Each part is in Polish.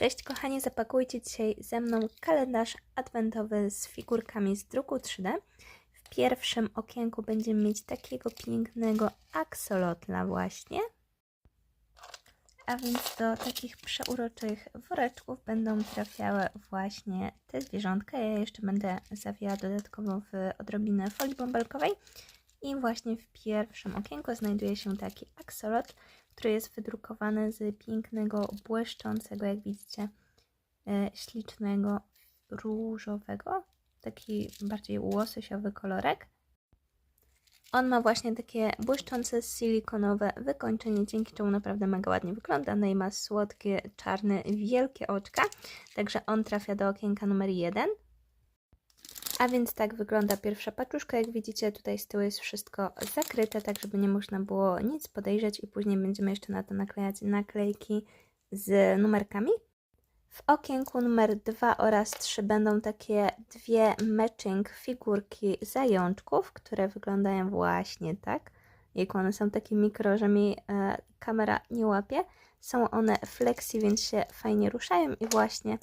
Cześć kochani, zapakujcie dzisiaj ze mną kalendarz adwentowy z figurkami z druku 3D. W pierwszym okienku będziemy mieć takiego pięknego aksolotla właśnie. A więc do takich przeuroczych woreczków będą trafiały właśnie te zwierzątka. Ja jeszcze będę zawijała dodatkowo w odrobinę folii bąbelkowej. I właśnie w pierwszym okienku znajduje się taki aksolotl, który jest wydrukowany z pięknego, błyszczącego, jak widzicie, e, ślicznego, różowego, taki bardziej łososiowy kolorek. On ma właśnie takie błyszczące, silikonowe wykończenie, dzięki czemu naprawdę mega ładnie wygląda. No i ma słodkie, czarne, wielkie oczka. Także on trafia do okienka numer 1. A więc tak wygląda pierwsza paczuszka. Jak widzicie, tutaj z tyłu jest wszystko zakryte, tak żeby nie można było nic podejrzeć i później będziemy jeszcze na to naklejać naklejki z numerkami. W okienku numer 2 oraz 3 będą takie dwie matching figurki zajączków, które wyglądają właśnie tak. Jak one są takie mikro, że mi e, kamera nie łapie. Są one flexi, więc się fajnie ruszają i właśnie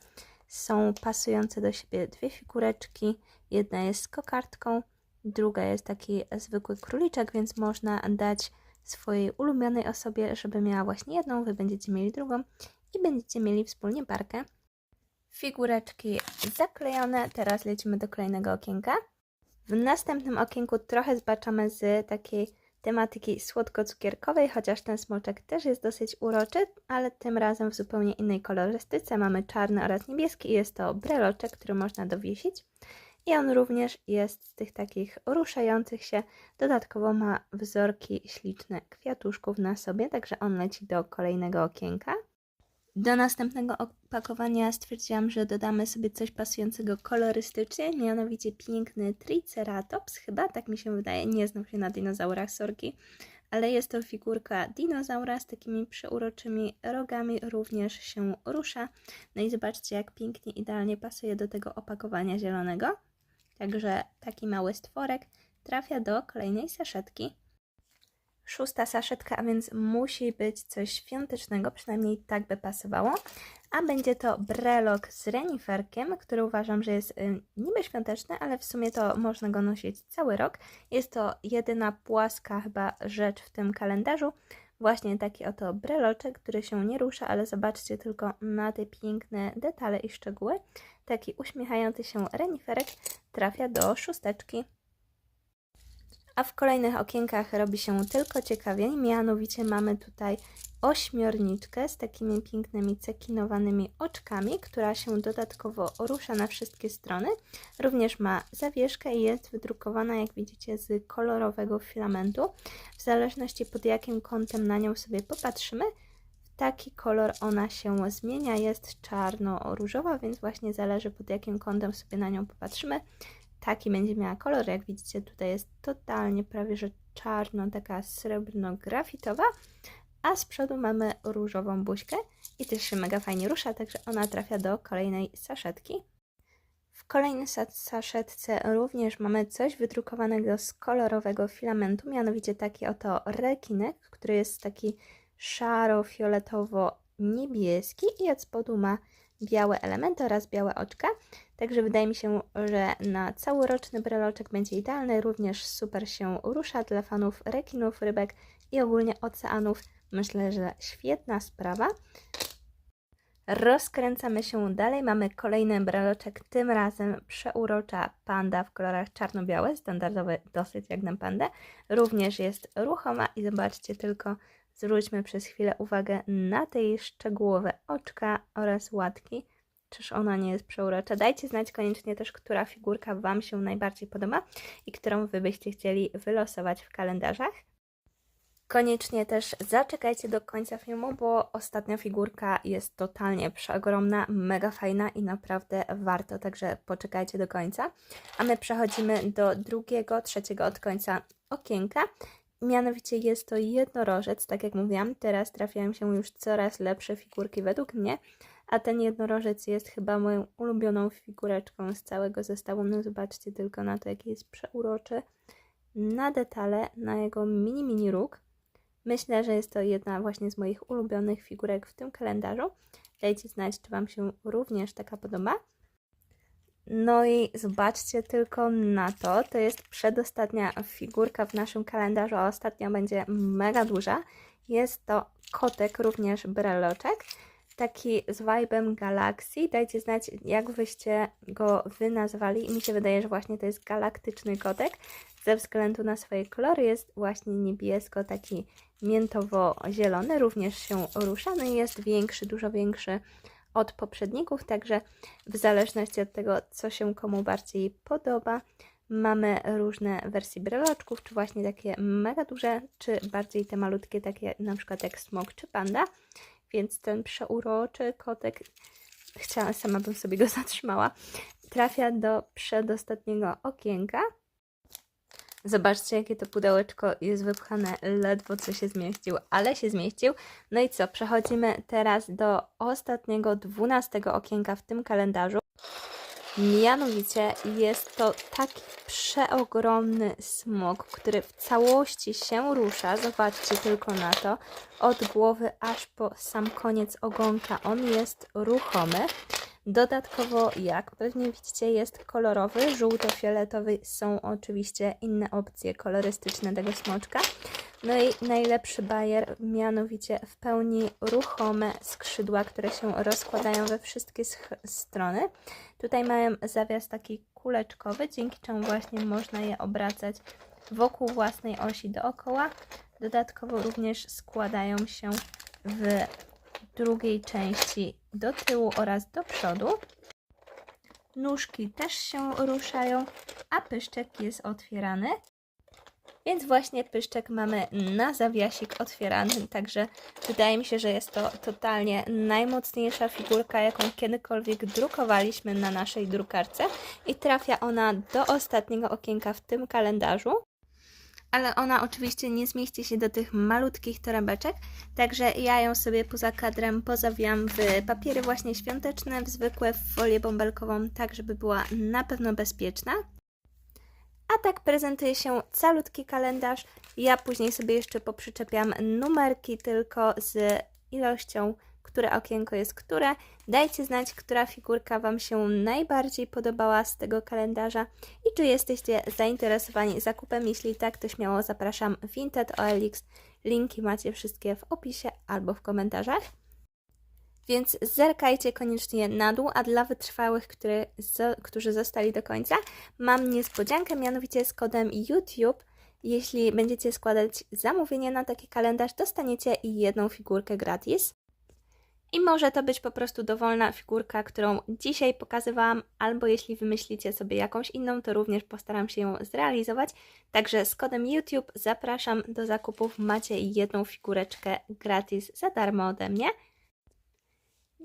są pasujące do siebie dwie figureczki. Jedna jest z kokardką, druga jest taki zwykły króliczek, więc można dać swojej ulubionej osobie, żeby miała właśnie jedną, wy będziecie mieli drugą i będziecie mieli wspólnie parkę. Figureczki zaklejone, teraz lecimy do kolejnego okienka. W następnym okienku trochę zbaczamy z takiej tematyki słodko-cukierkowej, chociaż ten smoczek też jest dosyć uroczy, ale tym razem w zupełnie innej kolorystyce. Mamy czarny oraz niebieski i jest to breloczek, który można dowiesić. I on również jest z tych takich ruszających się. Dodatkowo ma wzorki śliczne kwiatuszków na sobie, także on leci do kolejnego okienka. Do następnego opakowania stwierdziłam, że dodamy sobie coś pasującego kolorystycznie, mianowicie piękny Triceratops, chyba tak mi się wydaje, nie znam się na dinozaurach, sorki, ale jest to figurka dinozaura z takimi przeuroczymi rogami, również się rusza. No i zobaczcie, jak pięknie, idealnie pasuje do tego opakowania zielonego. Także taki mały stworek trafia do kolejnej saszetki. Szósta saszetka, a więc musi być coś świątecznego, przynajmniej tak by pasowało. A będzie to brelok z reniferkiem, który uważam, że jest y, niby świąteczny, ale w sumie to można go nosić cały rok. Jest to jedyna płaska chyba rzecz w tym kalendarzu. Właśnie taki oto breloczek, który się nie rusza, ale zobaczcie tylko na te piękne detale i szczegóły. Taki uśmiechający się reniferek trafia do szósteczki. A w kolejnych okienkach robi się tylko ciekawiej, mianowicie mamy tutaj ośmiorniczkę z takimi pięknymi cekinowanymi oczkami, która się dodatkowo rusza na wszystkie strony. Również ma zawieszkę i jest wydrukowana, jak widzicie, z kolorowego filamentu. W zależności pod jakim kątem na nią sobie popatrzymy, taki kolor ona się zmienia. Jest czarno-różowa, więc właśnie zależy pod jakim kątem sobie na nią popatrzymy taki będzie miała kolor. Jak widzicie, tutaj jest totalnie prawie że czarno, taka srebrno-grafitowa, a z przodu mamy różową buźkę i też się mega fajnie rusza, także ona trafia do kolejnej saszetki. W kolejnej saszetce również mamy coś wydrukowanego z kolorowego filamentu, mianowicie taki oto rekinek, który jest taki szaro-fioletowo-niebieski i od spodu ma białe elementy oraz białe oczka. Także wydaje mi się, że na całoroczny breloczek będzie idealny. Również super się rusza dla fanów rekinów, rybek i ogólnie oceanów. Myślę, że świetna sprawa. Rozkręcamy się dalej. Mamy kolejny breloczek, tym razem przeurocza panda w kolorach czarno-białe, standardowy dosyć jak na pandę. Również jest ruchoma i zobaczcie tylko, zwróćmy przez chwilę uwagę na te jej szczegółowe oczka oraz łatki. Czyż ona nie jest przeurocza? Dajcie znać koniecznie też, która figurka Wam się najbardziej podoba i którą Wy byście chcieli wylosować w kalendarzach. Koniecznie też zaczekajcie do końca filmu, bo ostatnia figurka jest totalnie przeogromna, mega fajna i naprawdę warto, także poczekajcie do końca. A my przechodzimy do drugiego, trzeciego od końca okienka. Mianowicie jest to jednorożec, tak jak mówiłam, teraz trafiają się już coraz lepsze figurki według mnie, a ten jednorożec jest chyba moją ulubioną figureczką z całego zestawu. No zobaczcie tylko na to, jaki jest przeuroczy. Na detale, na jego mini mini róg. Myślę, że jest to jedna właśnie z moich ulubionych figurek w tym kalendarzu. Dajcie znać, czy Wam się również taka podoba. No i zobaczcie tylko na to. To jest przedostatnia figurka w naszym kalendarzu, a ostatnia będzie mega duża. Jest to kotek, również breloczek. Taki z vibe'em galaksji. Dajcie znać, jak wyście go wy nazwali. Mi się wydaje, że właśnie to jest galaktyczny kotek. Ze względu na swoje kolory jest właśnie niebiesko, taki miętowo-zielony. Również się rusza. No i jest większy, dużo większy od poprzedników, także w zależności od tego, co się komu bardziej podoba, mamy różne wersje breloczków, czy właśnie takie mega duże, czy bardziej te malutkie, takie na przykład jak smok czy panda. Więc ten przeuroczy kotek, chciałam, sama bym sobie go zatrzymała, trafia do przedostatniego okienka. Zobaczcie, jakie to pudełeczko jest wypchane, ledwo co się zmieścił, ale się zmieścił. No i co, przechodzimy teraz do ostatniego, dwunastego okienka w tym kalendarzu. Mianowicie jest to taki przeogromny smok, który w całości się rusza. Zobaczcie tylko na to. Od głowy aż po sam koniec ogonka on jest ruchomy. Dodatkowo, jak pewnie widzicie, jest kolorowy, żółto-fioletowy. Są oczywiście inne opcje kolorystyczne tego smoczka. No i najlepszy bajer, mianowicie w pełni ruchome skrzydła, które się rozkładają we wszystkie strony. Tutaj mają zawias taki kuleczkowy, dzięki czemu właśnie można je obracać wokół własnej osi dookoła. Dodatkowo również składają się w drugiej części do tyłu oraz do przodu. Nóżki też się ruszają, a pyszczek jest otwierany. Więc właśnie pyszczek mamy na zawiasik otwierany, także wydaje mi się, że jest to totalnie najmocniejsza figurka, jaką kiedykolwiek drukowaliśmy na naszej drukarce i trafia ona do ostatniego okienka w tym kalendarzu ale ona oczywiście nie zmieści się do tych malutkich torebeczek, także ja ją sobie poza kadrem pozawiam w papiery właśnie świąteczne, w zwykłe w folię bąbelkową, tak żeby była na pewno bezpieczna. A tak prezentuje się calutki kalendarz. Ja później sobie jeszcze poprzyczepiam numerki tylko z ilością które okienko jest które. Dajcie znać, która figurka Wam się najbardziej podobała z tego kalendarza i czy jesteście zainteresowani zakupem. Jeśli tak, to śmiało zapraszam Vinted OLX. Linki macie wszystkie w opisie albo w komentarzach. Więc zerkajcie koniecznie na dół, a dla wytrwałych, który, którzy zostali do końca, mam niespodziankę, mianowicie z kodem YouTube. Jeśli będziecie składać zamówienie na taki kalendarz, dostaniecie jedną figurkę gratis. I może to być po prostu dowolna figurka, którą dzisiaj pokazywałam, albo jeśli wymyślicie sobie jakąś inną, to również postaram się ją zrealizować. Także z kodem YouTube zapraszam do zakupów. Macie jedną figureczkę gratis za darmo ode mnie.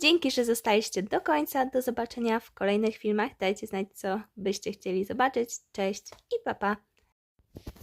Dzięki, że zostaliście do końca. Do zobaczenia w kolejnych filmach. Dajcie znać, co byście chcieli zobaczyć. Cześć i papa. Pa.